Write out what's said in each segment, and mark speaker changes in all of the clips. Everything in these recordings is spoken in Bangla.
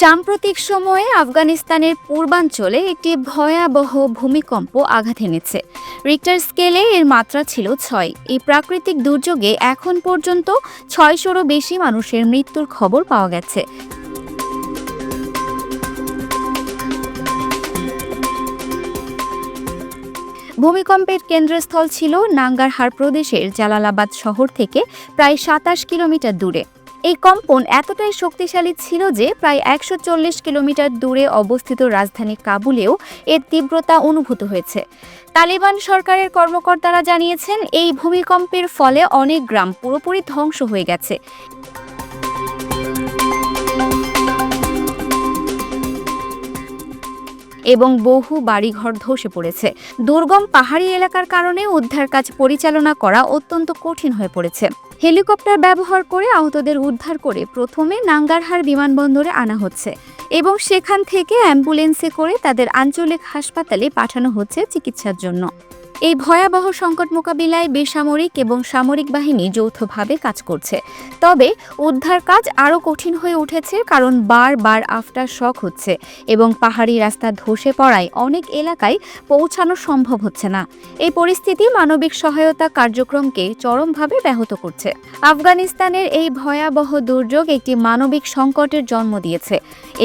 Speaker 1: সাম্প্রতিক সময়ে আফগানিস্তানের পূর্বাঞ্চলে একটি ভয়াবহ ভূমিকম্প আঘাত এনেছে। রিক্টার স্কেলে এর মাত্রা ছিল ছয়। এই প্রাকৃতিক দুর্যোগে এখন পর্যন্ত ছয়শোরও বেশি মানুষের মৃত্যুর খবর পাওয়া গেছে। ভূমিকম্পের কেন্দ্রস্থল ছিল নাঙ্গারহার প্রদেশের জালালাবাদ শহর থেকে প্রায় সাতাশ কিলোমিটার দূরে। এই কম্পন এতটাই শক্তিশালী ছিল যে প্রায় একশো চল্লিশ কিলোমিটার দূরে অবস্থিত রাজধানী কাবুলেও এর তীব্রতা অনুভূত হয়েছে। তালিবান সরকারের কর্মকর্তারা জানিয়েছেন, এই ভূমিকম্পের ফলে অনেক গ্রাম পুরোপুরি ধ্বংস হয়ে গেছে। এবং বহু বাড়িঘর ধসে পড়েছে। দুর্গম পাহাড়ি এলাকার কারণে উদ্ধার কাজ পরিচালনা করা অত্যন্ত কঠিন হয়ে পড়েছে। হেলিকপ্টার ব্যবহার করে আহতদের উদ্ধার করে প্রথমে নাঙ্গারহার বিমানবন্দরে আনা হচ্ছে এবং সেখান থেকে অ্যাম্বুলেন্সে করে তাদের আঞ্চলিক হাসপাতালে পাঠানো হচ্ছে চিকিৎসার জন্য। এই ভয়াবহ সংকট মোকাবিলায় বেসামরিক এবং সামরিক বাহিনী যৌথভাবে কাজ করছে। তবে উদ্ধার কাজ আরও কঠিন হয়ে উঠেছে কারণ বারবার আফটার শক হচ্ছে এবং পাহাড়ি রাস্তা ধসে পড়ায় অনেক এলাকায় পৌঁছানো সম্ভব হচ্ছে না। এই পরিস্থিতি মানবিক সহায়তা কার্যক্রমকে চরমভাবে ব্যাহত করছে। আফগানিস্তানের এই ভয়াবহ দুর্যোগ একটি মানবিক সংকটের জন্ম দিয়েছে।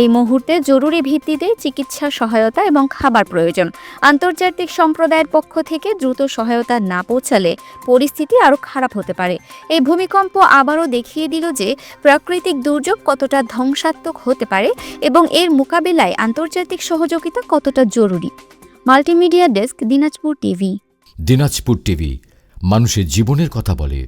Speaker 1: এই মুহূর্তে জরুরি ভিত্তিতে চিকিৎসা সহায়তা এবং খাবার প্রয়োজন। আন্তর্জাতিক সম্প্রদায়ের পক্ষ থেকে দ্রুত সহায়তা না পৌঁছালে পরিস্থিতি আরও খারাপ হতে পারে। এই ভূমিকম্প আবারও দেখিয়ে দিল যে প্রাকৃতিক দুর্যোগ কতটা ধ্বংসাত্মক হতে পারে এবং এর মোকাবিলায় আন্তর্জাতিক সহযোগিতা কতটা জরুরি। Multimedia desk, Dinajpur TV.
Speaker 2: Dinajpur TV, মানুষের জীবনের কথা বলে।